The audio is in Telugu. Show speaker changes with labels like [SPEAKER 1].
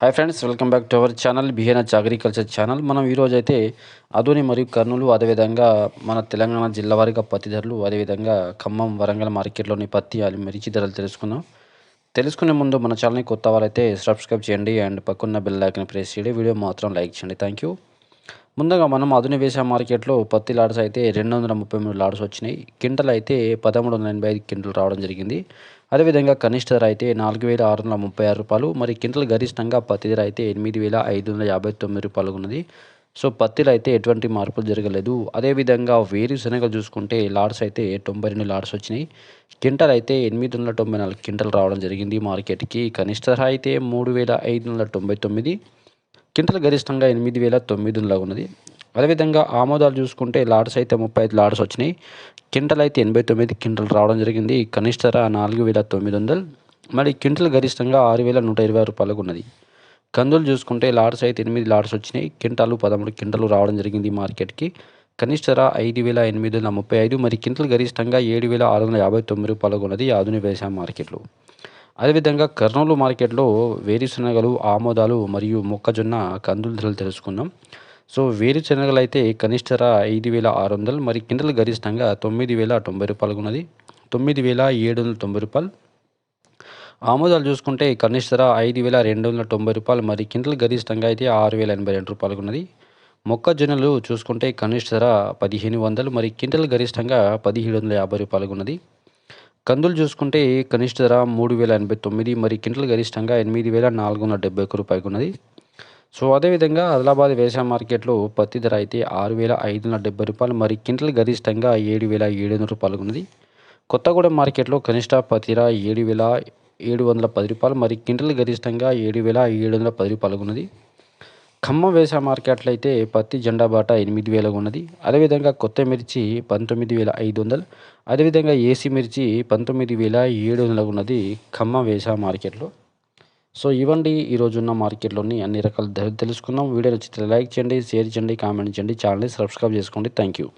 [SPEAKER 1] Hi friends welcome back to our channel బిహెన్హెచ్ agriculture channel మనం ఈరోజు అయితే అదోని మరియు కర్నూలు అదేవిధంగా మన తెలంగాణ జిల్లా వారిగా పత్తి ధరలు అదేవిధంగా ఖమ్మం వరంగల్ మార్కెట్లోని పత్తి అది మిర్చి ధరలు తెలుసుకుందాం. తెలుసుకునే ముందు మన ఛానల్ని కొత్త వారైతే సబ్స్క్రైబ్ చేయండి అండ్ పక్కన్న బెల్ ఐకన్ ప్రెస్ చేయండి. వీడియో మాత్రం లైక్ చేయండి. థ్యాంక్ యూ ముందుగా మనం అదుని వేసే మార్కెట్లో పత్తి లాడ్స్ అయితే రెండు వందల ముప్పై మూడు లాడ్స్ వచ్చినాయి. క్వింటల్ అయితే పదమూడు వందల ఎనభై ఐదు కింటలు రావడం జరిగింది. అదేవిధంగా కనిష్ట ధర అయితే నాలుగు వేల ఆరు వందల ముప్పై ఆరు రూపాయలు మరి కింటలు గరిష్టంగా పత్తి ధర అయితే ఎనిమిది వేల ఐదు వందల యాభై తొమ్మిది రూపాయలు ఉన్నది. సో పత్తిలో అయితే ఎటువంటి మార్పులు జరగలేదు. అదేవిధంగా వేరుశనగలు చూసుకుంటే లాడ్స్ అయితే తొంభై రెండు లాడ్స్ వచ్చినాయి. కింటల్ అయితే ఎనిమిది వందల తొంభై నాలుగు కింటలు రావడం జరిగింది మార్కెట్కి. కనిష్ట ధర అయితే మూడు వేల ఐదు వందల తొంభై తొమ్మిది. క్వింటల్ గరిష్టంగా ఎనిమిది వేల తొమ్మిది వందల ఉన్నది. అదేవిధంగా ఆమోదాలు చూసుకుంటే లాడ్స్ అయితే ముప్పై ఐదు లాడ్స్ వచ్చినాయి. క్వింటల్ అయితే ఎనభై తొమ్మిది క్వింటల్ రావడం జరిగింది. కనిష్ట ధర నాలుగు వేల తొమ్మిది వందలు. మరి క్వింటల్ గరిష్టంగా ఆరు వేల నూట ఇరవై రూపాయలకు ఉన్నది. కందులు చూసుకుంటే లాడ్స్ అయితే ఎనిమిది లాడ్స్ వచ్చినాయి. క్వింటాలు పదమూడు కింటలు రావడం జరిగింది మార్కెట్కి. కనిష్ట ధర ఐదు వేల ఎనిమిది వందల ముప్పై ఐదు. మరి క్వింటల్ గరిష్టంగా ఏడు వేల ఆరు వందల యాభై తొమ్మిది రూపాయలకు ఉన్నది. ఆధునిక వ్యవసాయ మార్కెట్లో. అదేవిధంగా కర్నూలు మార్కెట్లో వేరుశనగలు ఆమోదాలు మరియు మొక్కజొన్న కందుల ధరలు తెలుసుకుందాం. సో వేరుశనగలు అయితే కనిష్ట ధర ఐదు వేల ఆరు వందలు మరి కింటలు గరిష్టంగా తొమ్మిది వేల తొంభై రూపాయలకు ఉన్నది తొమ్మిది వేల ఏడు వందల తొంభై రూపాయలు. ఆమోదాలు చూసుకుంటే కనిష్ట ధర ఐదు వేల రెండు వందల తొంభై రూపాయలు మరి కింటలు గరిష్టంగా అయితే ఆరు వేల ఎనభై రెండు రూపాయలకు ఉన్నది మొక్కజొన్నలు చూసుకుంటే కనిష్ట ధర పదిహేను వందలు మరి కింటలు గరిష్టంగా పదిహేడు వందల యాభై రూపాయలకు ఉన్నది కందులు చూసుకుంటే కనిష్ట ధర మూడు వేల ఎనభై తొమ్మిది మరి కింటలు గరిష్టంగా ఎనిమిది వేల నాలుగు వందల డెబ్బై ఒక్క రూపాయలు ఉన్నది. సో అదేవిధంగా ఆదిలాబాద్ వ్యవసాయ మార్కెట్లో పత్తి ధర అయితే ఆరు వేల ఐదు వందల డెబ్బై రూపాయలు మరి కింటలు గరిష్టంగా ఏడు వేల ఏడు వందల రూపాయలు ఉన్నది. కొత్తగూడెం మార్కెట్లో కనిష్ట పత్తి ధర ఏడు వేల ఏడు వందల పది రూపాయలు మరి కింటలు గరిష్టంగా ఏడు వేల ఏడు వందల పది రూపాయలు ఉన్నది. ఖమ్మం వ్యవసాయ మార్కెట్లో అయితే పత్తి జెండా బాట ఎనిమిది వేలకు ఉన్నది. అదేవిధంగా కొత్త మిర్చి పంతొమ్మిది వేల ఐదు వందలు. అదేవిధంగా ఏసీ మిర్చి పంతొమ్మిది వేల ఏడు వందలకు ఉన్నది ఖమ్మం వ్యవసాయ మార్కెట్లో. సో ఇవ్వండి ఈరోజు ఉన్న మార్కెట్లోని అన్ని రకాల ధరలు తెలుసుకుందాం. వీడియో నచ్చితే లైక్ చేయండి షేర్ చేయండి కామెంట్ చేయండి ఛానల్ని సబ్స్క్రైబ్ చేసుకోండి. Thank you.